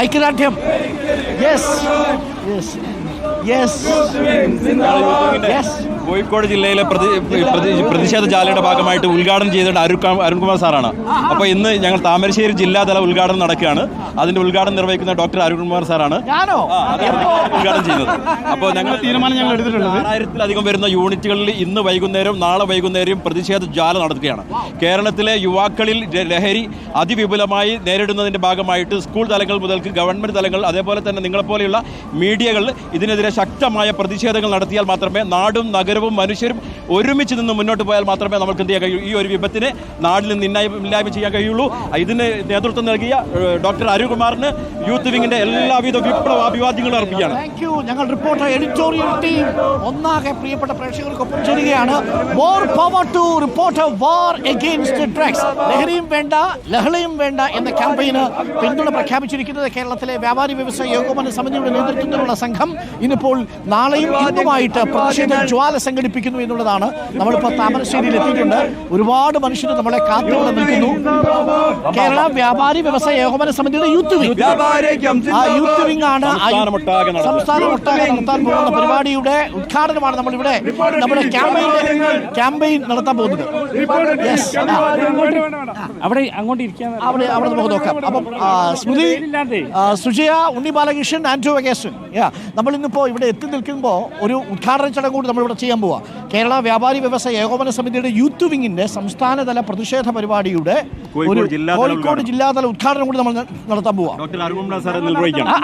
ഐക്യദാർഢ്യം. Yes yes yes yes Kozhikode ജില്ലയിലെ പ്രതി പ്രതി- പ്രതിഷേധ ജാലയുടെ ഭാഗമായിട്ട് ഉദ്ഘാടനം ചെയ്തിട്ട് അരുൺ അരുൺകുമാർ സാറാണ്. അപ്പോൾ ഇന്ന് ഞങ്ങൾ താമരശ്ശേരി ജില്ലാതല ഉദ്ഘാടനം നടക്കുകയാണ്. അതിന്റെ ഉദ്ഘാടനം നിർവഹിക്കുന്ന ഡോക്ടർ അരുൺകുമാർ സാറാണ്. ഉദ്ഘാടനം ചെയ്യുന്നത്. അപ്പോൾ ഞങ്ങൾ തീരുമാനം ഞങ്ങൾ എടുത്തിട്ടുള്ളത്? ആയിരത്തിലധികം വരുന്ന യൂണിറ്റുകളിൽ ഇന്ന് വൈകുന്നേരം നാളെ വൈകുന്നേരം പ്രതിഷേധ ജാല നടത്തുകയാണ്. കേരളത്തിലെ യുവാക്കളിൽ ലഹരി അതിവിപുലമായി നേരിടുന്നതിന്റെ ഭാഗമായിട്ട് സ്കൂൾ തലങ്ങൾ മുതൽക്ക് ഗവൺമെന്റ് തലങ്ങൾ അതേപോലെ തന്നെ നിങ്ങളെപ്പോലെയുള്ള മീഡിയകൾ ഇതിനെതിരെ ശക്തമായ പ്രതിഷേധങ്ങൾ നടത്തിയാൽ മാത്രമേ നാടും നഗരവും മനുഷ്യരും ഒരുമിച്ച് നിന്ന് മുന്നോട്ട് പോയാൽ മാത്രമേ നമുക്ക് എന്ത് ചെയ്യാൻ കഴിയൂ? ഈ ഒരു വിപത്തിനെ നാടിൽ നിന്ന് ഇന്നായ്മ ഇല്ലായ്മ ചെയ്യാൻ കഴിയുള്ളൂ. ഇതിന് നേതൃത്വം നൽകിയ ഡോക്ടർ അരുകുമാറിന് യൂത്ത് വിങ്ങിന്റെ എല്ലാവിധ വിപ്ലവ അഭിവാദ്യങ്ങളും അർപ്പിക്കുകയാണ്. ഞങ്ങൾ റിപ്പോർട്ടർ എഡിറ്റോറിയൽ ടീം ഒന്നാകെ പ്രിയപ്പെട്ട പ്രേക്ഷകർക്കൊപ്പം ചേരുകയാണ്. More power to reporter war against drugs ലഹരിയും വേണ്ട ലഹളയും വേണ്ട എന്ന ക്യാമ്പയിന് പിന്തുണ പ്രഖ്യാപിച്ചിരിക്കുന്നത് കേരളത്തിലെ വ്യാപാരി വ്യവസായ ഏകോപന സമിതിയുടെ നേതൃത്വത്തിലുള്ള സംഘം. ഇന്നിപ്പോൾ നാളെയും ഇന്നുമായിട്ട് പ്രതിഷേധ ജ്വാല സംഘടിപ്പിക്കുന്നു എന്നുള്ളതാണ് നമ്മളിപ്പോൾ താമരശ്ശേരിയിൽ എത്തിയിട്ടുണ്ട്. ഒരുപാട് മനുഷ്യർ നമ്മളെ കാത്തുകൊണ്ട് നിൽക്കുന്നു. കേരള വ്യാപാരി വ്യവസായ ഏകോപന സമിതിയുടെ യൂത്ത് വിംഗ്. ആ യൂത്ത് വിംഗ് ആണ് സംസ്ഥാന ഒട്ടാകെ നടത്താൻ പോകുന്ന പരിപാടിയുടെ ഉദ്ഘാടനമാണ് നമ്മൾ ഇവിടെ നമ്മുടെ ക്യാമ്പയിൻ ക്യാമ്പയിൻ നടത്താൻ പോകുന്നത്. അവിടെ അങ്ങോട്ട് ഇരിക്കാൻ അവിടെ അവിടെ നമുക്ക് നോക്കാം. അപ്പം സ്മൃതി സുജയ ഉണ്ണി ബാലകൃഷ്ണൻ ആൻഡ്രോ വകേശൻ യാ നമ്മൾ ഇന്നിപ്പോൾ ഇവിടെ എത്തി നിൽക്കുമ്പോൾ ഒരു ഉദ്ഘാടന ചടങ്ങ് കൂടി നമ്മളിവിടെ ചെയ്യാൻ പോവാ. കേരള വ്യാപാരി വ്യവസായ ഏകോപന സമിതിയുടെ യൂത്ത് വിംഗിന്റെ സംസ്ഥാനതല പ്രതിഷേധ പരിപാടിയുടെ ഒരു കോഴിക്കോട്. ജില്ലാതല ഉദ്ഘാടനം കൂടി നമ്മൾ നടത്താൻ പോവാം.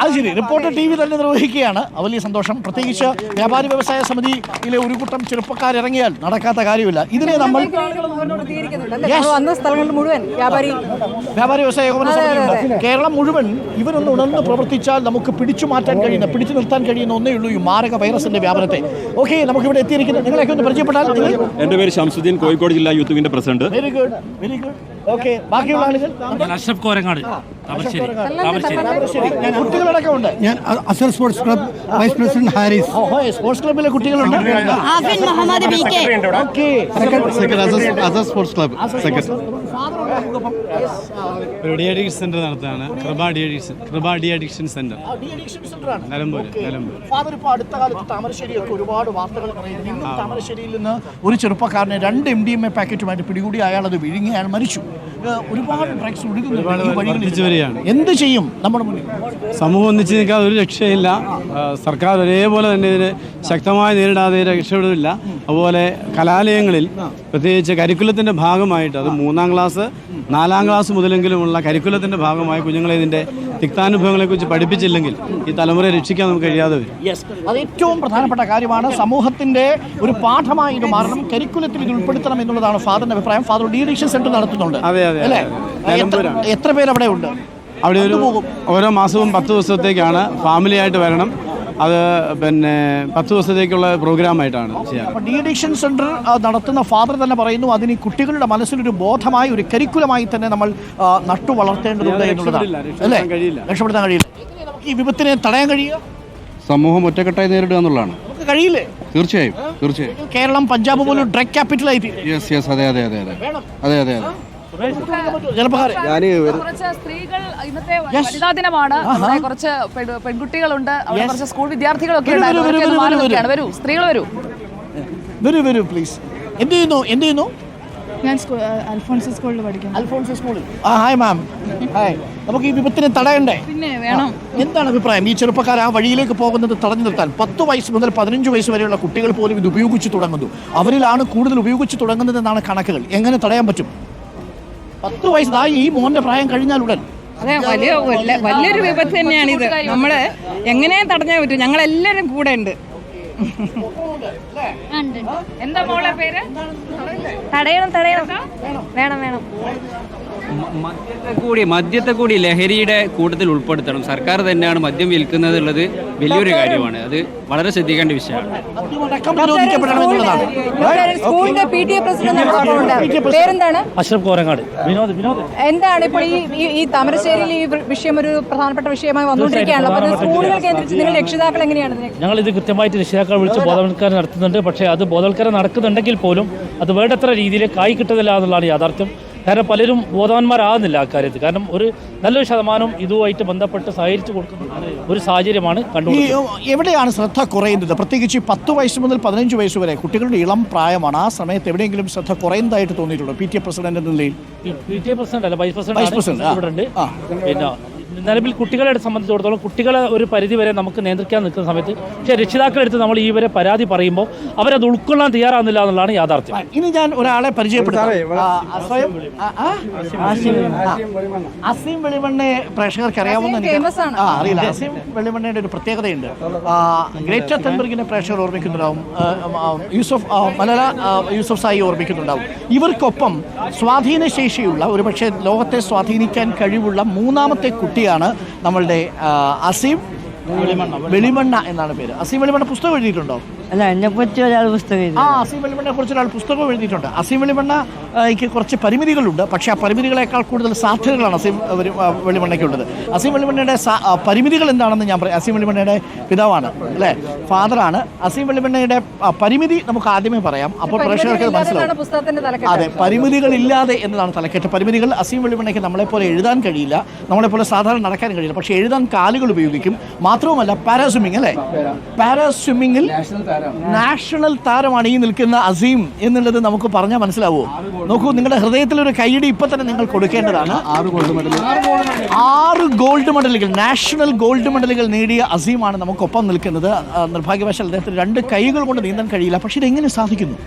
അത് ശരി. റിപ്പോർട്ടർ ടി വി തന്നെ നിർവഹിക്കുകയാണ്. വലിയ സന്തോഷം. പ്രത്യേകിച്ച് വ്യാപാരി വ്യവസായ സമിതിയിലെ ഒരു കൂട്ടം ചെറുപ്പക്കാരിറങ്ങിയാൽ നടക്കാത്ത കാര്യമില്ല. ഇതിനെ നമ്മൾ വ്യാപാരി വ്യവസായ ഏകോപന സമിതിയുണ്ട്. കേരളം മുഴുവൻ ഇവരൊന്ന് ഉണർന്ന് പ്രവർത്തിച്ചാൽ നമുക്ക് പിടിച്ചു മാറ്റാൻ കഴിയുന്ന പിടിച്ചു നിർത്താൻ കഴിയുന്ന ഒന്നേ ഉള്ളൂ ഈ മാരക വൈറസിന്റെ വ്യാപനത്തെ. ഓക്കെ നമുക്ക് ഇവിടെ എത്തിയിരിക്കുന്നത് നിങ്ങളെയൊക്കെ ഒന്ന് പരിചയപ്പെട്ടാൽ എന്റെ പേര് ഷംസുദ്ദീൻ കോഴിക്കോട് ജില്ലാ യൂത്ത് വിന്റെ president. Very good very good okay ബാക്കിയുള്ള അഷ്റഫ് കോരങ്ങാട്. കുട്ടികളടക്കം ഉണ്ട്. ഞാൻ Azhar sports club vice president Haris. Sports ക്ലബിലെ കുട്ടികളുണ്ട്. Azhar sports club deaddiction centre നടത്താണ് Kripa deaddiction കൃപ ഡിയഡിക്ഷൻ സെന്റർ. ഫാദർ ഇപ്പോൾ അടുത്ത കാലത്ത് താമരശ്ശേരിയൊക്കെ ഒരുപാട് വാർത്തകൾ പറയുന്നു. താമരശ്ശേരിയിൽ നിന്ന് ഒരു ചെറുപ്പക്കാരനെ രണ്ട് എം ഡി എം എ പാക്കറ്റുമായിട്ട് പിടികൂടി അയാൾ അത് വിഴുങ്ങി അയാൾ മരിച്ചു. ഒരുപാട് ഡ്രഗ്സ് വഴികളിൽ. എന്ത് ചെയ്യും നമ്മുടെ മുന്നിൽ? സമൂഹം ഒന്നിച്ച് നിൽക്കാതെ ഒരു രക്ഷയില്ല. സർക്കാർ ഒരേപോലെ തന്നെ ഇതിന് ശക്തമായി നേരിടാതെ രക്ഷപ്പെടുന്നില്ല. അതുപോലെ കലാലയങ്ങളിൽ പ്രത്യേകിച്ച് കരിക്കുലത്തിന്റെ ഭാഗമായിട്ട് അത് മൂന്നാം ക്ലാസ് നാലാം ക്ലാസ് മുതലെങ്കിലുമുള്ള കരിക്കുലത്തിന്റെ ഭാഗമായി കുഞ്ഞുങ്ങളെ ഇതിന്റെ തിക്താനുഭവങ്ങളെക്കുറിച്ച് പഠിപ്പിച്ചില്ലെങ്കിൽ ഈ തലമുറയെ രക്ഷിക്കാൻ നമുക്ക് കഴിയാതെ വരും. അത് ഏറ്റവും പ്രധാനപ്പെട്ട കാര്യമാണ് സമൂഹത്തിന്റെ ഒരു പാഠമായി ഇത് മാറണം. കരിക്കുലത്തിൽ ഇത് ഉൾപ്പെടുത്തണം എന്നുള്ളതാണ് ഫാദറിന്റെ അഭിപ്രായം. ഫാദർ ഡി സെന്റർ സെന്റർ നടത്തുന്നുണ്ട്. അതെ, അതെ, അല്ലേ? എത്ര- നിലമ്പൂരാണ്. എത്ര പേര് അവിടെ ഉണ്ട്? അവിടെ ഒരു. ഓരോ മാസവും പത്ത് ദിവസത്തേക്കാണ് ഫാമിലി ആയിട്ട് വരണം. അത് പിന്നെ പത്ത് ദിവസത്തേക്കുള്ള പ്രോഗ്രാമായിട്ടാണ് ചെയ്യാറ്. ഡീഡിക്ഷൻ ആ, നടത്തുന്ന ഫാദർ തന്നെ പറയുന്നു അതിന് കുട്ടികളുടെ മനസ്സിലൊരു ബോധമായി ഒരു കരിക്കുലമായി തന്നെ നമ്മൾ നട്ടു വളർത്തേണ്ടതുണ്ട് എന്നുള്ളതാണ്. രക്ഷപ്പെടുത്താൻ കഴിയില്ല. രക്ഷപ്പെടുത്താൻ കഴിയില്ല. നമുക്ക് ഈ വിപത്തിനെ തടയാൻ കഴിയുക? സമൂഹം ഒറ്റക്കെട്ടായി നേരിടുക എന്നുള്ളതാണ്. കഴിയില്ലേ? തീർച്ചയായും തീർച്ചയായും. കേരളം പഞ്ചാബ് പോലും ഡ്രഗ് ക്യാപിറ്റൽ ആയി യെസ് യെസ് അതെ അതെ അതെ അതെ. അതെ അതെ അതെ. കുറച്ച് സ്ത്രീകൾ ഇന്നത്തെ വനിതാ ദിനമാണ്. കുറച്ച് പെൺകുട്ടികളുണ്ട്. അവിടെ കുറച്ച് സ്കൂൾ വിദ്യാർത്ഥികളൊക്കെ വരൂ, ഉണ്ടായിരുന്നു. വരൂ, സ്ത്രീകൾ വരൂ. വരൂ വരൂ പ്ലീസ് എന്ത് ചെയ്യുന്നു? എന്ത് ചെയ്യുന്നു? ഞാൻ അൽഫോൺസ് സ്കൂളിൽ പഠിക്കുന്നു. അൽഫോൺസ് സ്കൂളിൽ. ആ ഹായ് മാം ഹായ് നമുക്ക് ഈ വിപത്തിനെ തടയണ്ടേ? പിന്നെ വേണം. എന്താണ് അഭിപ്രായം? ഈ ചെറുപ്പക്കാർ ആ വഴിയിലേക്ക് പോകുന്നത് തടഞ്ഞു നിർത്താൻ പത്ത് വയസ്സ് മുതൽ പതിനഞ്ച് വയസ്സ് വരെയുള്ള കുട്ടികൾ പോലും ഇത് ഉപയോഗിച്ച് തുടങ്ങുന്നു. അവരിലാണ് കൂടുതൽ ഉപയോഗിച്ച് തുടങ്ങുന്നതെന്നാണ് കണക്കുകൾ. എങ്ങനെ തടയാൻ പറ്റും? പത്ത് വയസ്സ് ഈ മോന്റെ പ്രായം കഴിഞ്ഞാൽ ഉടൻ. അതെ വലിയ വലിയൊരു വിപത്ത് ഇത്. നമ്മൾ എങ്ങനെ തടഞ്ഞാൽ പറ്റും. ഞങ്ങൾ എല്ലാരും കൂടെ ഉണ്ട്. എന്താ മോളെ പേര്? തടയണം തടയണം. വേണം വേണം. മദ്യത്തെ കൂടി മദ്യത്തെ കൂടി ലഹരിയുടെ കൂട്ടത്തിൽ ഉൾപ്പെടുത്തണം. സർക്കാർ തന്നെയാണ് മദ്യം വിൽക്കുന്നത് ഉള്ളത് വലിയൊരു കാര്യമാണ്. അത് വളരെ ശ്രദ്ധിക്കേണ്ട വിഷയമാണ്. സ്കൂളിന്റെ പി ടി എ പ്രസിഡന്റ് പേരെന്താണ്? അഷ്റഫ് കോരങ്ങാട്. വിനോദ് വിനോദ്. എന്താണ് ഇപ്പോൾ ഈ ഈ- ഈ താമരശ്ശേരിയിൽ ഈ വിഷയം ഒരു പ്രധാനപ്പെട്ട വിഷയമായി വന്നുകൊണ്ടിരിക്കുകയാണല്ലോ. അപ്പോൾ അത് സ്കൂളുകൾ കേന്ദ്രീകരിച്ച് നിങ്ങൾ രക്ഷിതാക്കൾ എങ്ങനെയാണ് ഇതിനെ ഞങ്ങൾ ഇത് കൃത്യമായിട്ട് രക്ഷിതാക്കളെ വിളിച്ച് ബോധവൽക്കരണം നടത്തുന്നുണ്ട്. പക്ഷേ അത് ബോധവൽക്കരണം നടക്കുന്നുണ്ടെങ്കിൽ പോലും അത് വേണ്ടത്ര രീതിയിൽ കായ് കിട്ടുന്നില്ല എന്നുള്ളതാണ് യാഥാർത്ഥ്യം. കാരണം പലരും ബോധവാന്മാരാകുന്നില്ല ആ കാര്യത്തിൽ. കാരണം ഒരു നല്ലൊരു ശതമാനം ഇതുമായിട്ട് ബന്ധപ്പെട്ട് സഹകരിച്ചു കൊടുക്കുന്ന ഒരു സാഹചര്യമാണ് കണ്ടു എവിടെയാണ് ശ്രദ്ധ കുറയുന്നത്? പ്രത്യേകിച്ച് പത്ത് വയസ്സ് മുതൽ പതിനഞ്ച് വയസ്സ് വരെ കുട്ടികളുടെ ഇളം പ്രായമാണ്. ആ സമയത്ത് എവിടെയെങ്കിലും ശ്രദ്ധ കുറയുന്നതായിട്ട് തോന്നിയിട്ടുണ്ടോ? പി ടി എ പ്രസിഡന്റ് എന്ന നിലയിൽ? പി ടി എ പ്രസിഡന്റ് അല്ല വൈസ് പ്രസിഡന്റ്. ഇവിടെ ഉണ്ട്. പിന്നെ നിലവിൽ കുട്ടികളെ സംബന്ധിച്ചിടത്തോളം കുട്ടികളെ ഒരു പരിധി വരെ നമുക്ക് നിയന്ത്രിക്കാൻ നിൽക്കുന്ന സമയത്ത് പക്ഷേ രക്ഷിതാക്കളെടുത്ത് നമ്മൾ ഈ വരെ പരാതി പറയുമ്പോൾ അവരത് ഉൾക്കൊള്ളാൻ തയ്യാറാകുന്നില്ല എന്നുള്ളതാണ് യാഥാർത്ഥ്യം. ഇനി ഞാൻ ഒരാളെ പരിചയപ്പെടുത്താം. ആ, സ്വയം അസീം വെളിമണ്ണെ. പ്രേക്ഷകർക്ക് അറിയാവുന്ന അറിയില്ല. അസീം വെള്ളിമണ്ണയുടെ ഒരു പ്രത്യേകതയുണ്ട്. ഗ്രേറ്റർ തെൻബർഗിനെ പ്രേക്ഷകർ ഓർമ്മിക്കുന്നുണ്ടാവും. യൂസഫ് മലല യൂസഫ് സായി ഓർമ്മിക്കുന്നുണ്ടാവും. ഇവർക്കൊപ്പം സ്വാധീനശേഷിയുള്ള ഒരുപക്ഷെ ലോകത്തെ സ്വാധീനിക്കാൻ കഴിവുള്ള മൂന്നാമത്തെ കുട്ടിയാണ് നമ്മളുടെ ആ, അസീം. വെളിമണ്ണ എന്നാണ് പേര്. അസീം വെളിമണ്ണ പുസ്തകം എഴുതിയിട്ടുണ്ടോ? അല്ല എന്നെ പറ്റി ഒരാൾ പുസ്തകം ആ അസീം വെളിമണ്ണെ കുറിച്ച് ഒരാൾ പുസ്തകം എഴുതിയിട്ടുണ്ട്. അസീം വെളിമണ്ണ ആ, എനിക്ക് കുറച്ച് പരിമിതികളുണ്ട്. പക്ഷേ ആ പരിമിതികളെക്കാൾ കൂടുതൽ സാധ്യതകളാണ് അസീം വെളിമണ്ണയ്ക്കുള്ളത്. അസീം വെളിമണ്ണയുടെ പരിമിതികൾ എന്താണെന്ന് ഞാൻ പറയാം. അസീം വെളിമണ്ണയുടെ പിതാവാണ് അല്ലേ? ഫാദറാണ്. അസീം വെളിമണ്ണയുടെ പരിമിതി നമുക്ക് ആദ്യമേ പറയാം. അപ്പോൾ പ്രേക്ഷകർക്ക് അത് മനസ്സിലാവും. പുസ്തകത്തിന്റെ തലക്കെട്ട്? അതെ പരിമിതികളില്ലാതെ എന്നതാണ് തലക്കെട്ട്. പരിമിതികൾ അസീം വെളിമണ്ണയ്ക്ക് നമ്മളെപ്പോലെ എഴുതാൻ കഴിയില്ല. നമ്മളെപ്പോലെ സാധാരണ നടക്കാൻ കഴിയില്ല. പക്ഷേ എഴുതാൻ കാലുകൾ ഉപയോഗിക്കും. മാത്രവുമല്ല പാരാ സ്വിമ്മിംഗ് അല്ലേ പാരാ. സ്വിമ്മിങ്ങിൽ നാഷണൽ താരമാണ് ഈ നിൽക്കുന്ന അസീം എന്നുള്ളത് നമുക്ക് പറഞ്ഞാൽ മനസ്സിലാവുമോ നോക്കൂ നിങ്ങളുടെ ഹൃദയത്തിൽ ഒരു കൈയടി ഇപ്പൊ തന്നെ നിങ്ങൾ കൊടുക്കേണ്ടതാണ്. ആറ് ഗോൾഡ് മെഡൽ ആറ് ഗോൾഡ് മെഡലുകൾ നാഷണൽ ഗോൾഡ് മെഡലുകൾ നേടിയ അസീമാണ് നമുക്കൊപ്പം നിൽക്കുന്നത്. നിർഭാഗ്യവശാൽ അദ്ദേഹത്തിന് രണ്ട് കൈകൾ കൊണ്ട് നീന്താൻ കഴിയില്ല. പക്ഷേ ഇതെങ്ങനെ സാധിക്കുന്നു?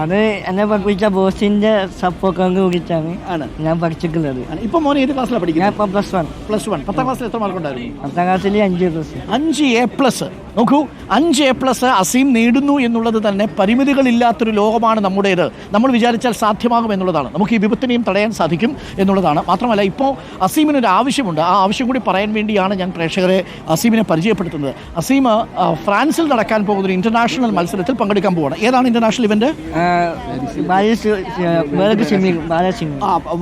അത് എന്നെ പഠിപ്പിച്ച ബോസിന്റെ സപ്പോർട്ട് കൂടിയിട്ടാണ് ആണ് ഞാൻ പഠിച്ചിട്ടുള്ളത്. ഇപ്പൊ മോനെ ഏത് ക്ലാസ്സിലാണ് ഞാൻ പഠിക്കുന്നത്? ഇപ്പൊ പ്ലസ് വൺ പ്ലസ് വൺ പത്താം ക്ലാസ്സിൽ എത്ര മാർക്ക് ഉണ്ടായിരുന്നു? പത്താം ക്ലാസ്സിൽ അഞ്ച് പ്ലസ് അഞ്ച് എ പ്ലസ് നോക്കൂ അഞ്ച് എ പ്ലസ് അസീം നേടുന്നു എന്നുള്ളത് തന്നെ പരിമിതികളില്ലാത്തൊരു ലോകമാണ് നമ്മുടേത്. നമ്മൾ വിചാരിച്ചാൽ സാധ്യമാകും എന്നുള്ളതാണ്. നമുക്ക് ഈ വിപത്തിനെയും തടയാൻ സാധിക്കും എന്നുള്ളതാണ്. മാത്രമല്ല ഇപ്പോൾ അസീമിനൊരു ആവശ്യമുണ്ട്. ആ ആവശ്യം കൂടി പറയാൻ വേണ്ടിയാണ് ഞാൻ പ്രേക്ഷകരെ അസീമിനെ പരിചയപ്പെടുത്തുന്നത്. അസീം ഫ്രാൻസിൽ നടക്കാൻ പോകുന്ന ഒരു ഇന്റർനാഷണൽ മത്സരത്തിൽ പങ്കെടുക്കാൻ പോവുകയാണ് ഏതാണ് international event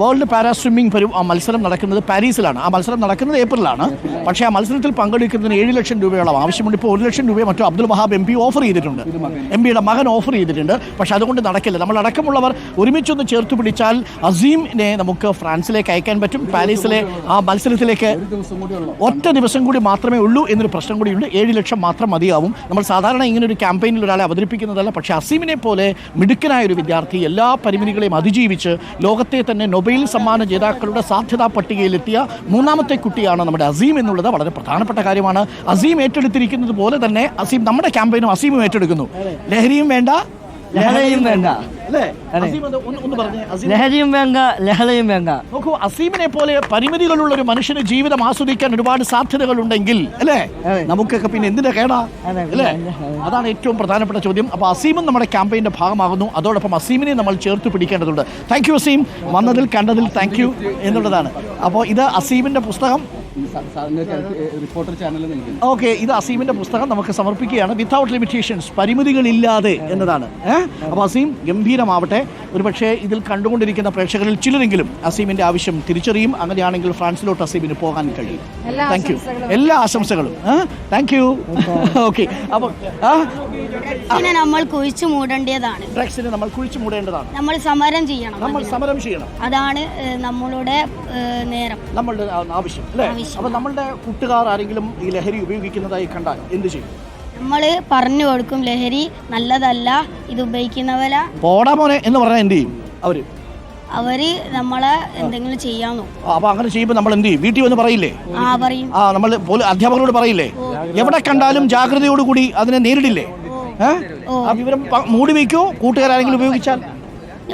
world para swimming മത്സരം നടക്കുന്നത് പാരീസിലാണ്. ആ മത്സരം നടക്കുന്നത് ഏപ്രിലാണ്. പക്ഷേ ആ മത്സരത്തിൽ പങ്കെടുക്കുന്നതിന് ഏഴ് ലക്ഷം രൂപയോളം ആവശ്യമുണ്ട്. ഇപ്പോൾ ഒരു ലക്ഷം രൂപയെ മറ്റു Abdul Wahab M P offer ചെയ്തിട്ടുണ്ട്. എം പിയുടെ മകൻ ഓഫർ ചെയ്തിട്ടുണ്ട്. പക്ഷേ അതുകൊണ്ട് നടക്കില്ല. നമ്മൾ അടക്കമുള്ളവർ ഒരുമിച്ചൊന്ന് ചേർത്ത് പിടിച്ചാൽ അസീമിനെ നമുക്ക് ഫ്രാൻസിലേക്ക് അയക്കാൻ പറ്റും. പാരീസിലെ ആ മത്സരത്തിലേക്ക് ഒറ്റ ദിവസം കൂടി മാത്രമേ ഉള്ളൂ എന്നൊരു പ്രശ്നം കൂടിയുണ്ട്. ഏഴ് ലക്ഷം മാത്രം മതിയാവും. നമ്മൾ സാധാരണ ഇങ്ങനെ ഒരു ക്യാമ്പയിനിൽ ഒരാളെ അവതരിപ്പിക്കുന്നതല്ല. പക്ഷേ അസീമിനെ പോലെ മിടുക്കനായ ഒരു വിദ്യാർത്ഥി എല്ലാ പരിമിതികളെയും അതിജീവിച്ച് ലോകത്തെ തന്നെ നൊബൈൽ സമ്മാന ജേതാക്കളുടെ സാധ്യതാ പട്ടികയിലെത്തിയ മൂന്നാമത്തെ കുട്ടിയാണ് നമ്മുടെ അസീം എന്നുള്ളത്. വളരെ പ്രധാനപ്പെട്ട കാര്യമാണ്. അസീം ഏറ്റെടുത്തിരിക്കുന്നത് പോലെ തന്നെ അസീം നമ്മുടെ ക്യാമ്പയിനും അസീമും ഏറ്റെടുക്കുന്നു. ലഹരിയും വേണ്ട ലഹരിയും വേണ്ട. ലഹരിയും വേണ്ട ലഹളയും വേണ്ട. നോക്കൂ അസീമിനെ പോലെ പരിമിതികളുള്ള ഒരു മനുഷ്യന് ജീവിതം ആസ്വദിക്കാൻ ഒരുപാട് സാധ്യതകൾ ഉണ്ടെങ്കിൽ അല്ലേ നമുക്കൊക്കെ പിന്നെ എന്തിന്റെ കേടാ? അല്ലേ? അതാണ് ഏറ്റവും പ്രധാനപ്പെട്ട ചോദ്യം. അപ്പൊ അസീമും നമ്മുടെ ക്യാമ്പയിന്റെ ഭാഗമാകുന്നു. അതോടൊപ്പം അസീമിനെ നമ്മൾ ചേർത്ത് പിടിക്കേണ്ടതുണ്ട്. Thank you Azeem. വന്നതിൽ കണ്ടതിൽ താങ്ക് യു എന്നുള്ളതാണ്. അപ്പോൾ ഇത് അസീമിന്റെ പുസ്തകം. ഓക്കെ ഇത് അസീമിന്റെ പുസ്തകം നമുക്ക് സമർപ്പിക്കുകയാണ്. വിത്തൗട്ട് ലിമിറ്റേഷൻസ് പരിമിതികളില്ലാതെ എന്നതാണ്. ഏഹ് അപ്പോൾ അസീം ഗംഭീരമാവട്ടെ. ഒരുപക്ഷെ ഇതിൽ കണ്ടുകൊണ്ടിരിക്കുന്ന പ്രേക്ഷകരിൽ ചിലരെങ്കിലും അസീമിന്റെ ആവശ്യം തിരിച്ചറിയും. അങ്ങനെയാണെങ്കിൽ ഫ്രാൻസിലോട്ട് അസീമിന് പോകാൻ കഴിയും. താങ്ക് യു എല്ലാ ആശംസകളും. താങ്ക് യു ഓക്കെ അപ്പോൾ ഇതിനെ നമ്മൾ കുഴിച്ചു മൂടേണ്ടതാണ്. ഡ്രഗ്സിനെ നമ്മൾ കുഴിച്ചു മൂടേണ്ടതാണ്. നമ്മൾ സമരം ചെയ്യണം നമ്മൾ സമരം ചെയ്യണം. അതാണ് നമ്മളുടെ നേരം. നമ്മളുടെ ആവശ്യം അല്ലേ? അപ്പൊ അപ്പോൾ നമ്മളുടെ കൂട്ടുകാർ ആരെങ്കിലും ഈ ലഹരി ഉപയോഗിക്കുന്നതായി കണ്ടാൽ എന്ത് ചെയ്യും? നമ്മൾ പറഞ്ഞു കൊടുക്കും ലഹരി നല്ലതല്ല ഇത് ഉപയോഗിക്കുന്നവല. പോടാ മോനെ എന്ന് പറഞ്ഞാൽ എന്ത് ചെയ്യും അവർ? അവർ നമ്മളെ എന്തെങ്കിലും ചെയ്യാൻ നോക്കും. അപ്പൊ അങ്ങനെ ചെയ്യുമ്പോൾ നമ്മൾ എന്ത് ചെയ്യും? വീട്ടിൽ വന്ന് പറയില്ലേ? ആ പറയും. ആ നമ്മൾ അധ്യാപകരോട് പറയില്ലേ? എവിടെ കണ്ടാലും ജാഗ്രതയോടുകൂടി അതിനെ നേരിടില്ലേ? ആ? വിവരം മൂടി വയ്ക്കോ കൂട്ടുകാരെങ്കിലും ഉപയോഗിച്ചാൽ?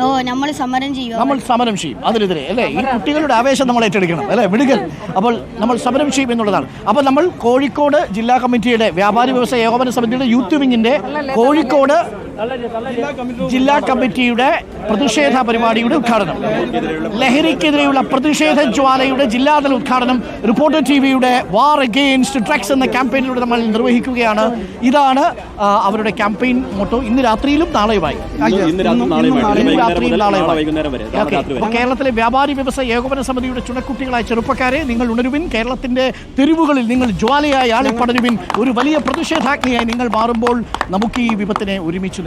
ഓ നമ്മൾ സമരം ചെയ്യും നമ്മൾ സമരം ചെയ്യും. അതിനെതിരെ അല്ലേ? ഈ കുട്ടികളുടെ ആവേശം നമ്മൾ ഏറ്റെടുക്കണം അല്ലേ? മിടുക്കൽ അപ്പോൾ നമ്മൾ സമരം ചെയ്യും എന്നുള്ളതാണ്. അപ്പോൾ നമ്മൾ കോഴിക്കോട് ജില്ലാ കമ്മിറ്റിയുടെ വ്യാപാരി വ്യവസായ ഏകോപന സമിതിയുടെ യൂത്ത് വിങ്ങിന്റെ കോഴിക്കോട് ജില്ലാ കമ്മിറ്റിയുടെ പ്രതിഷേധ പരിപാടിയുടെ ഉദ്ഘാടനം. ലഹരിക്കെതിരെയുള്ള പ്രതിഷേധ ജ്വാലയുടെ ജില്ലാതല ഉദ്ഘാടനം. റിപ്പോർട്ടർ ടി വിയുടെ വാർ അഗെയിൻസ്റ്റ് ഡ്രഗ്സ് എന്ന ക്യാമ്പയിനിലൂടെ നമ്മൾ നിർവഹിക്കുകയാണ്. ഇതാണ് അവരുടെ ക്യാമ്പയിൻ മോട്ടോ. ഇന്ന് രാത്രിയിലും നാളെയുമായി. കേരളത്തിലെ വ്യാപാരി വ്യവസായ ഏകോപന സമിതിയുടെ ചുണക്കുട്ടികളായ ചെറുപ്പക്കാരെ നിങ്ങൾ ഉണരുവിൻ. കേരളത്തിന്റെ തെരുവുകളിൽ നിങ്ങൾ ജ്വാലയായി ആളിപ്പടരുവിൻ. ഒരു വലിയ പ്രതിഷേധാഗ്നിയായി നിങ്ങൾ മാറുമ്പോൾ നമുക്ക് ഈ വിപത്തിനെ ഒരുമിച്ച്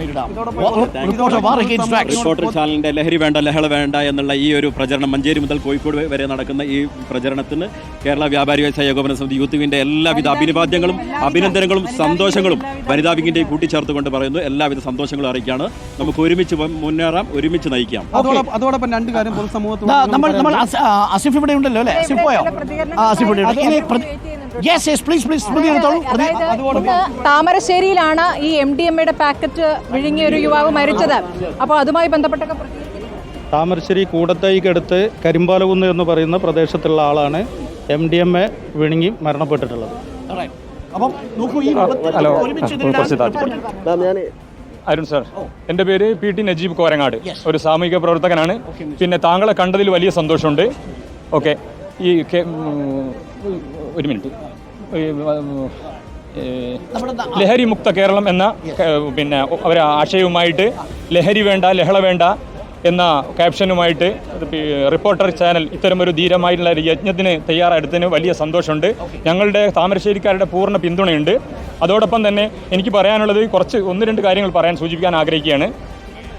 റിപ്പോർട്ടർ ചാനലിന്റെ ലഹരി വേണ്ട ലഹള വേണ്ട എന്നുള്ള ഈ ഒരു പ്രചരണം മഞ്ചേരി മുതൽ കോഴിക്കോട് വരെ നടക്കുന്ന ഈ പ്രചരണത്തിന് കേരള വ്യാപാരി വ്യവസായ ഏകോപന സമിതി യൂത്ത് വിങ്ങിന്റെ എല്ലാവിധ അഭിനവാദ്യങ്ങളും അഭിനന്ദനങ്ങളും സന്തോഷങ്ങളും വനിതാ വിങ്ങിന്റെ കൂട്ടിച്ചേർത്തുകൊണ്ട് പറയുന്നു. എല്ലാവിധ സന്തോഷങ്ങളും അറിയിക്കുകയാണ് നമുക്ക് ഒരുമിച്ച് മുന്നേറാം ഒരുമിച്ച് നയിക്കാം. അതോടൊപ്പം രണ്ട് കാര്യം പൊതുസമൂഹത്തിൽ നമ്മൾ നമ്മൾ അസിഫ് ഇവിടെ ഉണ്ടല്ലോ അല്ലേ? അസിഫ് പോയോ? ആ, ആസിഫ് ഇവിടെ യെസ് യെസ് പ്ലീസ് പ്ലീസ് അതായത് താമരശ്ശേരിയിലാണ് ഈ എം ഡി എം എയുടെ പാക്കറ്റ് വിഴുങ്ങിയ ഒരു യുവാവ് മരിച്ചത്. അപ്പോൾ അതുമായി ബന്ധപ്പെട്ടൊക്കെ താമരശ്ശേരി കൂടത്തൈക്കടുത്ത് കരിമ്പാലകുന്ന് എന്ന് പറയുന്ന പ്രദേശത്തുള്ള ആളാണ് എം ഡി എം എ വിഴുങ്ങി മരണപ്പെട്ടിട്ടുള്ളത്. ഹലോ. അരുൺ സാർ എന്റെ പേര് പി ടി നജീബ് കോരങ്ങാട്. ഒരു സാമൂഹിക പ്രവർത്തകനാണ്. പിന്നെ താങ്കളെ കണ്ടതിൽ വലിയ സന്തോഷമുണ്ട്. ഓക്കെ ഈ ഒരു മിനിറ്റ്. ലഹരി മുക്ത കേരളം എന്ന പിന്നെ അവർ ആശയവുമായിട്ട് ലഹരി വേണ്ട ലഹള വേണ്ട എന്ന ക്യാപ്ഷനുമായിട്ട് റിപ്പോർട്ടർ ചാനൽ ഇത്തരമൊരു ധീരമായിട്ടുള്ള ഒരു യജ്ഞത്തിന് തയ്യാറെടുത്തതിന് വലിയ സന്തോഷമുണ്ട്. ഞങ്ങളുടെ താമരശ്ശേരിക്കാരുടെ പൂർണ പിന്തുണയുണ്ട്. അതോടൊപ്പം തന്നെ എനിക്ക് പറയാനുള്ളത് കുറച്ച് ഒന്ന് രണ്ട് കാര്യങ്ങൾ പറയാൻ സൂചിപ്പിക്കാൻ ആഗ്രഹിക്കുകയാണ്.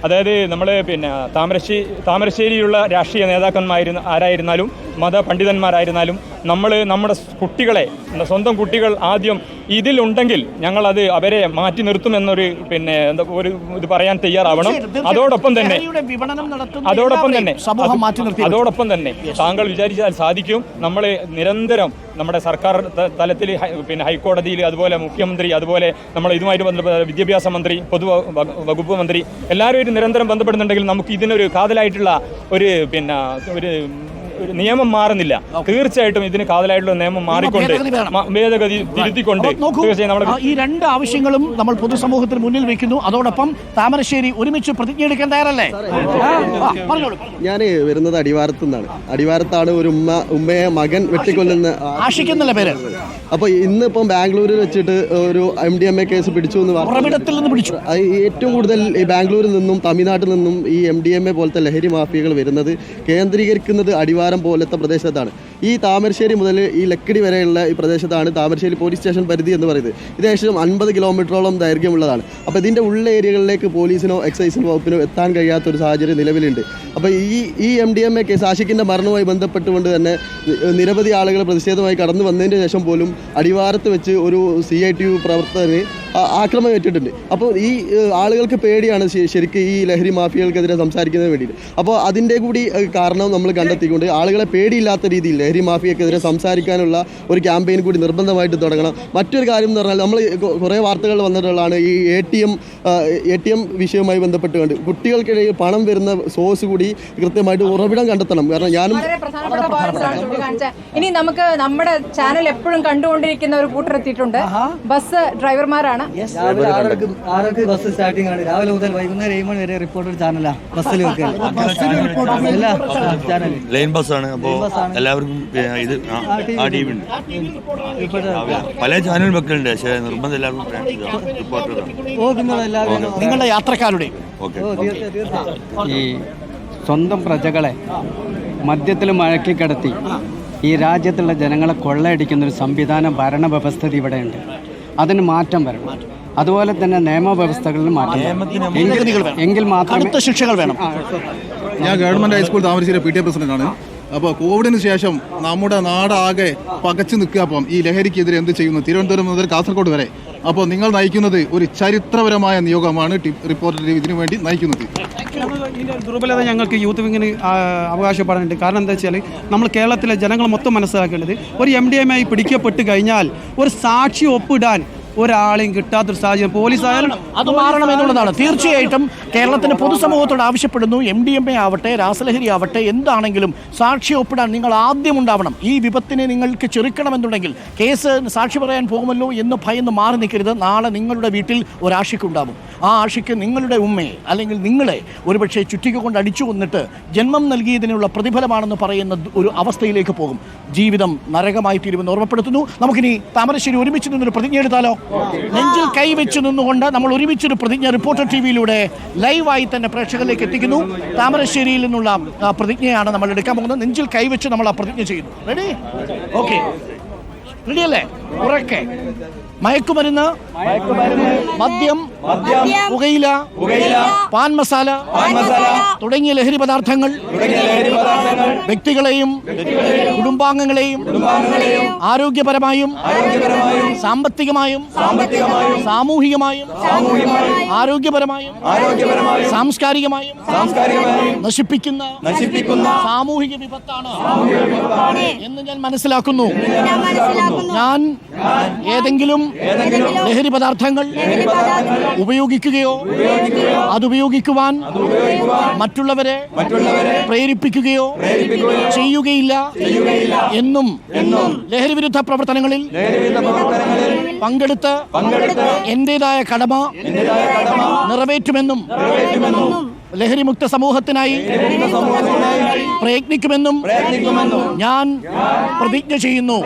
അതായത് നമ്മൾ പിന്നെ താമരശ്ശേരി താമരശ്ശേരിയിലുള്ള രാഷ്ട്രീയ നേതാക്കന്മാരുന്ന ആരായിരുന്നാലും മത പണ്ഡിതന്മാരായിരുന്നാലും നമ്മൾ നമ്മുടെ കുട്ടികളെ സ്വന്തം കുട്ടികൾ ആദ്യം ഇതിലുണ്ടെങ്കിൽ ഞങ്ങളത് അവരെ മാറ്റി നിർത്തും എന്നൊരു പിന്നെ എന്താ ഒരു ഇത് പറയാൻ തയ്യാറാവണം. അതോടൊപ്പം തന്നെ അതോടൊപ്പം തന്നെ അതോടൊപ്പം തന്നെ താങ്കൾ വിചാരിച്ചാൽ സാധിക്കും. നമ്മൾ നിരന്തരം നമ്മുടെ സർക്കാർ തലത്തിൽ പിന്നെ ഹൈക്കോടതിയിൽ അതുപോലെ മുഖ്യമന്ത്രി അതുപോലെ നമ്മൾ ഇതുമായിട്ട് ബന്ധപ്പെട്ട വിദ്യാഭ്യാസ മന്ത്രി പൊതു വകുപ്പ് മന്ത്രി എല്ലാവരും നിരന്തരം ബന്ധപ്പെടുന്നുണ്ടെങ്കിൽ നമുക്ക് ഇതിനൊരു കാതലായിട്ടുള്ള ഒരു പിന്നെ ഒരു നിയമം മാറുന്നില്ല. തീർച്ചയായിട്ടും ഇതിന് കാതലായിട്ടുള്ള നിയമം മാറിക്കൊണ്ട് ഭേദഗതി തിരുത്തിക്കൊണ്ട് തീർച്ചയായും നമ്മുടെ ഈ രണ്ട് ആവശ്യങ്ങളും നമ്മൾ പൊതുസമൂഹത്തിന് മുന്നിൽ വെക്കുന്നു. അതോടൊപ്പം താമരശ്ശേരി ഒരുമിച്ച് പ്രതിജ്ഞ എടുക്കാൻ തയ്യാറല്ലേ ഞാൻ വരുന്നത് അടിവാരത്തു നിന്നാണ്. അടിവാരത്താണ് ഒരു ഉമ്മ ഉമ്മയെ മകൻ വെട്ടിക്കൊല്ലുന്ന ആശിക്കുന്നല്ലേ ആഷിക്കുന്നല്ലേ പേര്. അപ്പോൾ ഇന്നിപ്പം ബാംഗ്ലൂരിൽ വെച്ചിട്ട് ഒരു M D M A case പിടിച്ചു എന്ന് ഉറവിടത്തിൽ നിന്ന് പിടിച്ചു. ഏറ്റവും കൂടുതൽ ഈ ബാംഗ്ലൂരിൽ നിന്നും തമിഴ്നാട്ടിൽ നിന്നും ഈ എം ഡി എം എ പോലത്തെ ലഹരി മാഫിയകൾ വരുന്നത് കേന്ദ്രീകരിക്കുന്നത് അടിവാരം പോലത്തെ പ്രദേശത്താണ്. ഈ താമരശ്ശേരി മുതൽ ഈ ലക്കിടി വരെയുള്ള ഈ പ്രദേശത്താണ് താമരശ്ശേരി പോലീസ് സ്റ്റേഷൻ പരിധി എന്ന് പറയുന്നത്. ഇത് ഏകദേശം അൻപത് കിലോമീറ്ററോളം ദൈർഘ്യമുള്ളതാണ്. അപ്പോൾ ഇതിന്റെ ഉള്ള ഏരിയകളിലേക്ക് പോലീസിനോ എക്സൈസിനോ വകുപ്പിനോ എത്താൻ കഴിയാത്ത ഒരു സാഹചര്യം നിലവിലുണ്ട്. അപ്പോൾ ഈ ഈ M D M A case ആഷിഖിന്റെ മരണവുമായി ബന്ധപ്പെട്ടുകൊണ്ട് തന്നെ നിരവധി ആളുകൾ പ്രതിഷേധമായി കടന്നു വന്നതിന് ശേഷം പോലും അടിവാരത്ത് വെച്ച് ഒരു സി ഐ ടി യു പ്രവർത്തകന് ആക്രമണം ഏറ്റിട്ടുണ്ട്. അപ്പോൾ ഈ ആളുകൾക്ക് പേടിയാണ് ശരിക്കും ഈ ലഹരി മാഫിയകൾക്കെതിരെ സംസാരിക്കുന്നതിന് വേണ്ടിയിട്ട്. അപ്പോൾ അതിന്റെ കൂടി കാരണം നമ്മൾ കണ്ടെത്തിക്കൊണ്ട് ആളുകളെ പേടിയില്ലാത്ത രീതിയിൽ ലഹരി മാഫിയക്കെതിരെ സംസാരിക്കാനുള്ള ഒരു ക്യാമ്പയിൻ കൂടി നിർബന്ധമായിട്ട് തുടങ്ങണം. മറ്റൊരു കാര്യം എന്ന് പറഞ്ഞാൽ നമ്മൾ കുറേ വാർത്തകൾ വന്നിട്ടുള്ളതാണ് ഈ A T M A T M വിഷയവുമായി ബന്ധപ്പെട്ടുകൊണ്ട് കുട്ടികൾക്കിടയിൽ പണം വരുന്ന സോഴ്സ് കൂടി കൃത്യമായിട്ട് ഉറവിടം കണ്ടെത്തണം. കാരണം ഞാനും. ഇനി നമുക്ക് നമ്മുടെ ചാനൽ എപ്പോഴും കണ്ടുകൊണ്ടിരിക്കുന്ന ഒരു കൂട്ടർ എത്തിയിട്ടുണ്ട്. ബസ് ഡ്രൈവർമാരാണ്. ആറരക്ക് ആറരക്ക് ബസ് സ്റ്റാർട്ടിംഗ് ആണ് രാവിലെ മുതൽ വൈകുന്നേരം ഏഴ് മണി വരെ റിപ്പോർട്ടർ ചാനലാ ബസ്സിൽ ലൈൻ ബസ്സാണ് അപ്പോൾ എല്ലാവർക്കും ഇത് ആ- ആ ടി വി ഉണ്ട്. പല ചാനൽ വെക്കലുണ്ട്. പക്ഷേ നിർബന്ധം എല്ലാവർക്കും റിപ്പോർട്ടറാണ് നിങ്ങളുടെ യാത്രക്കാരുടെ ഓക്കെ. ഓ തീർച്ചയായും തീർച്ചയായും. ഈ സ്വന്തം പ്രജകളെ മദ്യത്തിൽ മഴക്കി കിടത്തി ഈ രാജ്യത്തുള്ള ജനങ്ങളെ കൊള്ളയടിക്കുന്ന ഒരു സംവിധാന ഭരണ വ്യവസ്ഥിതി ഇവിടെയുണ്ട്. അതിന് മാറ്റം വരണം. അതുപോലെ തന്നെ നിയമവ്യവസ്ഥകളിൽ മാറ്റം എങ്കിൽ മാത്രമേ കടുത്ത ശിക്ഷകൾ വേണം. ഞാൻ government high school Thamarassery P T A പ്രസിഡന്റാണ്. അപ്പോൾ കോവിഡിന് ശേഷം നമ്മുടെ നാടാകെ പകച്ചു നിൽക്കുക അപ്പം ഈ ലഹരിക്കെതിരെ എന്ത് ചെയ്യുന്നു? തിരുവനന്തപുരം മുതൽ കാസർഗോഡ് വരെ. അപ്പോൾ നിങ്ങൾ നയിക്കുന്നത് ഒരു ചരിത്രപരമായ നിയോഗമാണ് റിപ്പോർട്ടർ ഇതിനു വേണ്ടി നയിക്കുന്നത്. ദുർബലത ഞങ്ങൾക്ക് യൂത്ത് വിങ്ങിന് അവകാശപ്പെടാനുണ്ട്. കാരണം എന്താ വെച്ചാൽ നമ്മൾ കേരളത്തിലെ ജനങ്ങൾ മൊത്തം മനസ്സിലാക്കേണ്ടത് ഒരു എം ഡി എം ആയി പിടിക്കപ്പെട്ട് കഴിഞ്ഞാൽ ഒരു സാക്ഷി ഒപ്പിടാൻ ഒരാളെയും കിട്ടാത്തൊരു സാഹചര്യം പോലീസ് ആയാലും അത് മാറണം എന്നുള്ളതാണ്. തീർച്ചയായിട്ടും കേരളത്തിന്റെ പൊതുസമൂഹത്തോട് ആവശ്യപ്പെടുന്നു. എം ഡി എം എ ആവട്ടെ രാസലഹരി ആവട്ടെ എന്താണെങ്കിലും സാക്ഷി ഒപ്പിടാൻ നിങ്ങൾ ആദ്യം ഉണ്ടാവണം. ഈ വിപത്തിനെ നിങ്ങൾക്ക് ചെറുക്കണമെന്നുണ്ടെങ്കിൽ കേസ് സാക്ഷി പറയാൻ പോകുമല്ലോ എന്ന് ഭയന്ന് മാറി നിൽക്കരുത്. നാളെ നിങ്ങളുടെ വീട്ടിൽ ഒരാശിക്കുണ്ടാവും. ആ ആഷിക്ക് നിങ്ങളുടെ ഉമ്മയെ അല്ലെങ്കിൽ നിങ്ങളെ ഒരുപക്ഷെ ചുറ്റിക കൊണ്ട് അടിച്ചു കൊന്നിട്ട് ജന്മം നൽകിയതിനുള്ള പ്രതിഫലമാണെന്ന് പറയുന്ന ഒരു അവസ്ഥയിലേക്ക് പോകും. ജീവിതം നരകമായി തീരുമെന്ന് ഓർമ്മപ്പെടുത്തുന്നു. നമുക്കിനി താമരശ്ശേരി ഒരുമിച്ച് നിന്നൊരു പ്രതിജ്ഞ എടുത്താലോ? നെഞ്ചിൽ കൈവച്ച് നിന്നുകൊണ്ട് നമ്മൾ ഒരുമിച്ചൊരു പ്രതിജ്ഞ റിപ്പോർട്ടർ ടി വിയിലൂടെ ലൈവായി തന്നെ പ്രേക്ഷകരിലേക്ക് എത്തിക്കുന്നു. താമരശ്ശേരിയിൽ നിന്നുള്ള പ്രതിജ്ഞയാണ് നമ്മൾ എടുക്കാൻ പോകുന്നത്. നെഞ്ചിൽ കൈവച്ച് നമ്മൾ ആ പ്രതിജ്ഞ ചെയ്യുന്നു. റെഡി ഓക്കെ റെഡിയല്ലേ ഉറക്കെ. മയക്കുമരുന്ന് മദ്യം പുകയില പാൻ മസാല തുടങ്ങിയ ലഹരി പദാർത്ഥങ്ങൾ വ്യക്തികളെയും കുടുംബാംഗങ്ങളെയും ആരോഗ്യപരമായും സാമ്പത്തികമായും സാമൂഹികമായും ആരോഗ്യപരമായും സാംസ്കാരികമായും നശിപ്പിക്കുന്ന നശിപ്പിക്കുന്ന സാമൂഹിക വിപത്താണ്. എന്ന് ഞാൻ മനസ്സിലാക്കുന്നു. ഞാൻ ഏതെങ്കിലും ലഹരി പദാർത്ഥങ്ങൾ ഉപയോഗിക്കുകയോ അതുപയോഗിക്കുവാൻ മറ്റുള്ളവരെ പ്രേരിപ്പിക്കുകയോ ചെയ്യുകയില്ല എന്നും ലഹരി വിരുദ്ധ പ്രവർത്തനങ്ങളിൽ പങ്കെടുത്ത് എന്റേതായ കടമ നിറവേറ്റുമെന്നും ലഹരിമുക്ത സമൂഹത്തിനായി പ്രയത്നിക്കുമെന്നും ഞാൻ പ്രതിജ്ഞ ചെയ്യുന്നു.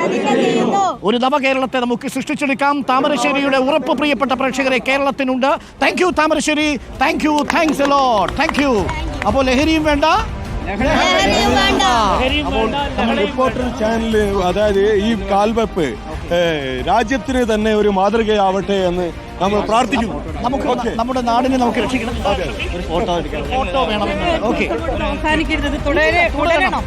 ഒരു നവകേരളത്തെ നമുക്ക് സൃഷ്ടിച്ചെടുക്കാം. താമരശ്ശേരിയുടെ ഉറപ്പ് പ്രിയപ്പെട്ട പ്രേക്ഷകരെ കേരളത്തിനുണ്ട്. Thank you Thamarassery. Thank you thanks load thank you അപ്പോൾ ലഹരിയും വേണ്ട. റിപ്പോർട്ടർ ചാനൽ അതായത് ഈ കാൽവെപ്പ് രാജ്യത്തിന് തന്നെ ഒരു മാതൃകയാവട്ടെ എന്ന് നമ്മൾ പ്രാർത്ഥിക്കുന്നു. നമുക്ക് നമ്മുടെ നാടിനെ നമുക്ക് രക്ഷിക്കണം. ഒരു ഫോട്ടോ ഫോട്ടോ ഓക്കെ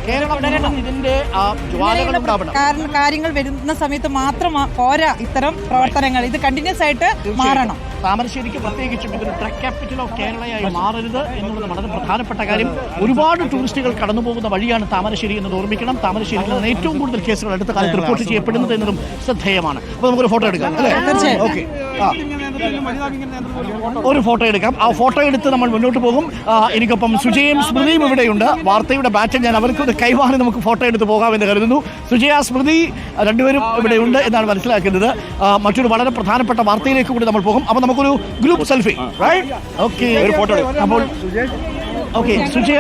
കേരളം ഇതിന്റെ ആ ജ്വാലകൾ ഉണ്ടാവണം. കാരണം കാര്യങ്ങൾ വരുന്ന സമയത്ത് മാത്രം പോരാ ഇത്തരം പ്രവർത്തനങ്ങൾ. ഇത് കണ്ടിന്യൂസ് ആയിട്ട് മാറണം. താമരശ്ശേരിക്ക് പ്രത്യേകിച്ചും ഇതൊരു ട്രക്ക് ക്യാപിറ്റൽ ഓഫ് കേരളയായി മാറരുത് എന്നുള്ളത് വളരെ പ്രധാനപ്പെട്ട കാര്യം. ഒരുപാട് ടൂറിസ്റ്റുകൾ കടന്നു പോകുന്ന വഴിയാണ് താമരശ്ശേരി എന്നത് ഓർമ്മിക്കണം. താമരശ്ശേരിയിൽ നിന്ന് ഏറ്റവും കൂടുതൽ കേസുകൾ അടുത്ത കാലത്ത് റിപ്പോർട്ട് ചെയ്യപ്പെടുന്നത് എന്നതും ശ്രദ്ധേയമാണ്. അപ്പോൾ നമുക്കൊരു ഫോട്ടോ എടുക്കാം അല്ലേ? തീർച്ചയായും. ഓക്കെ ആ. ഒരു ഫോട്ടോ എടുക്കാം. ആ ഫോട്ടോ എടുത്ത് നമ്മൾ മുന്നോട്ട് പോകും. എനിക്കൊപ്പം സുജയും സ്മൃതിയും ഇവിടെയുണ്ട്. വാർത്തയുടെ ബാറ്റൻ ഞാൻ അവർക്ക് ഒരു കൈമാറി നമുക്ക് ഫോട്ടോ എടുത്ത് പോകാമെന്ന് കരുതുന്നു. സുജയ സ്മൃതി രണ്ടുപേരും ഇവിടെയുണ്ട് എന്നാണ് മനസ്സിലാക്കുന്നത്. മറ്റൊരു വളരെ പ്രധാനപ്പെട്ട വാർത്തയിലേക്ക് കൂടി നമ്മൾ പോകും. അപ്പോൾ നമുക്കൊരു ഗ്രൂപ്പ് സെൽഫി ഓക്കെ ഒരു ഫോട്ടോ അപ്പോൾ ഓക്കെ സുജയ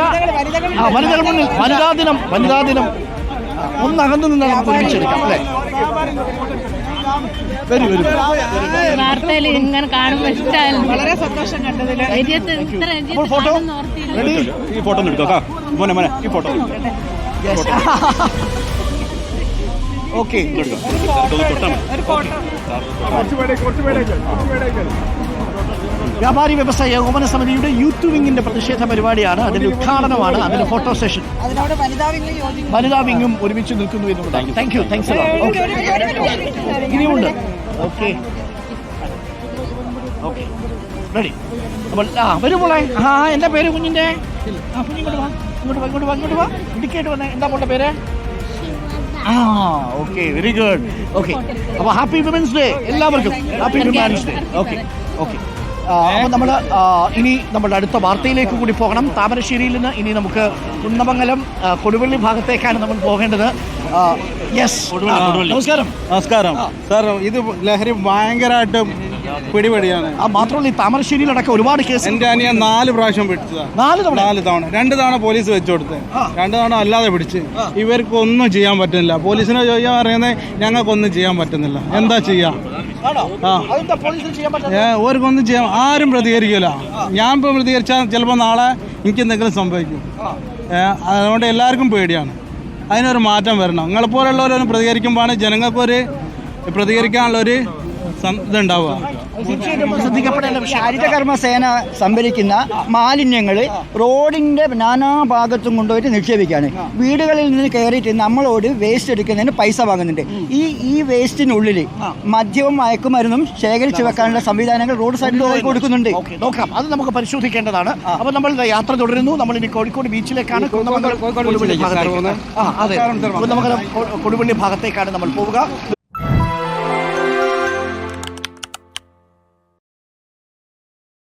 വനിതകൾ മുന്നിൽ വനിതാ ദിനം വനിതാ ദിനം. ഒന്ന് അകന്നു നിന്നാൽ നമുക്ക് ഒരുമിച്ചെടുക്കാം അല്ലേ? വാർത്തയിൽ ഇങ്ങനെ കാണുമ്പോൾ ഇഷ്ടമായിരുന്നു വളരെ സന്തോഷം കണ്ടതിൽ ഫോട്ടോ? ഈ ഫോട്ടോ ഒന്ന് എടുത്തോ ആ മോനെ മോനെ ഈ ഫോട്ടോ ഓക്കെ വ്യാപാരി വ്യവസായ ഏകോപന സമിതിയുടെ യൂത്ത് വിങ്ങിന്റെ പ്രതിഷേധ പരിപാടിയാണ്. അതിന്റെ ഉദ്ഘാടനമാണ് അതിന്റെ ഫോട്ടോ സെഷൻ. വനിതാ വിങ്ങും ഒരുമിച്ച് നിൽക്കുന്നു എന്നുള്ളതാണ്. താങ്ക് യു താങ്ക്സ് ഇനിയുണ്ട്. ഓക്കെ ഓക്കെ റെഡി അപ്പോൾ ആ വരും മോളെ. ആ എന്താ പേര് കുഞ്ഞിന്റെ? ആ കുഞ്ഞിങ്ങോട്ട് വാ. ഇങ്ങോട്ട് വാ ഇങ്ങോട്ട് വാ ഇങ്ങോട്ട് വാ. ഇടുക്കിയായിട്ട് വന്നേ. എന്താ മോളുടെ പേര്? ആ ഓക്കെ വെരി ഗുഡ് ഓക്കെ അപ്പോൾ ഹാപ്പി വിമൻസ് ഡേ എല്ലാവർക്കും. Happy women's day okay okay അപ്പോൾ നമ്മൾ ഇനി നമ്മുടെ അടുത്ത വാർത്തയിലേക്ക് കൂടി പോകണം. താമരശ്ശേരിയിൽ നിന്ന് ഇനി നമുക്ക് കുന്നമംഗലം കൊടുവള്ളി ഭാഗത്തേക്കാണ് നമ്മൾ പോകേണ്ടത്. യെസ്. നമസ്കാരം. നമസ്കാരം. സാർ ഇത് ലഹരി ഭയങ്കരമായിട്ട് പിടിപെടിയാണ്. ആ മാത്രമല്ല ഈ താമരശ്ശേരിയിലടക്കം ഒരുപാട് കേസ് എന്റെ അനിയൻ നാല് പ്രാവശ്യം പിടിച്ചതാണ് നാല് തവണ? നാല് തവണ. രണ്ട് തവണ പോലീസ് വെച്ചു കൊടുത്ത്. രണ്ട് തവണ അല്ലാതെ പിടിച്ച്. ഇവർക്കൊന്നും ചെയ്യാൻ പറ്റുന്നില്ല. പോലീസിനെ ചോദിക്കാൻ പറയുന്നത് ഞങ്ങൾക്കൊന്നും ചെയ്യാൻ പറ്റുന്നില്ല. എന്താ ചെയ്യാ? ഓർക്കൊന്നും ചെയ്യാൻ ആരും പ്രതികരിക്കില്ല ഞാൻ ഇപ്പോൾ പ്രതികരിച്ചാൽ ചിലപ്പോൾ നാളെ എനിക്ക് എന്തെങ്കിലും സംഭവിക്കും. അതുകൊണ്ട് എല്ലാവർക്കും പേടിയാണ്. അതിനൊരു മാറ്റം വരണം. നിങ്ങളെപ്പോലുള്ളവരൊന്നും പ്രതികരിക്കുമ്പോഴാണ് ജനങ്ങൾക്കൊരു പ്രതികരിക്കാനുള്ളൊരു ഇതുണ്ടാവുക. തീർച്ചയായിട്ടും ശ്രദ്ധിക്കപ്പെടേണ്ട വിഷയം. ഹരിതകർമ്മ സേന സംഭരിക്കുന്ന മാലിന്യങ്ങൾ റോഡിന്റെ നാനാ ഭാഗത്തും കൊണ്ടുപോയിട്ട് നിക്ഷേപിക്കുകയാണ്. വീടുകളിൽ നിന്ന് കയറിയിട്ട് നമ്മളോട് വേസ്റ്റ് എടുക്കുന്നതിന് പൈസ വാങ്ങുന്നുണ്ട്. ഈ ഈ വേസ്റ്റിനുള്ളിൽ മദ്യവും മയക്കുമരുന്നും ശേഖരിച്ചു വെക്കാനുള്ള സംവിധാനങ്ങൾ റോഡ് സൈഡിൽ കൊടുക്കുന്നുണ്ട്. നോക്കാം. അത് നമുക്ക് പരിശോധിക്കേണ്ടതാണ്. അപ്പോൾ നമ്മൾ യാത്ര തുടരുന്നു. നമ്മൾ ഇനി കോഴിക്കോട് ബീച്ചിലേക്കാണ് കുന്നമംഗലം കൊടുവള്ളി ഭാഗത്തേക്ക്. ആ അതെ. കുന്നമംഗലം കൊ- കൊടുവള്ളി ഭാഗത്തേക്കാണ് നമ്മൾ പോവുക.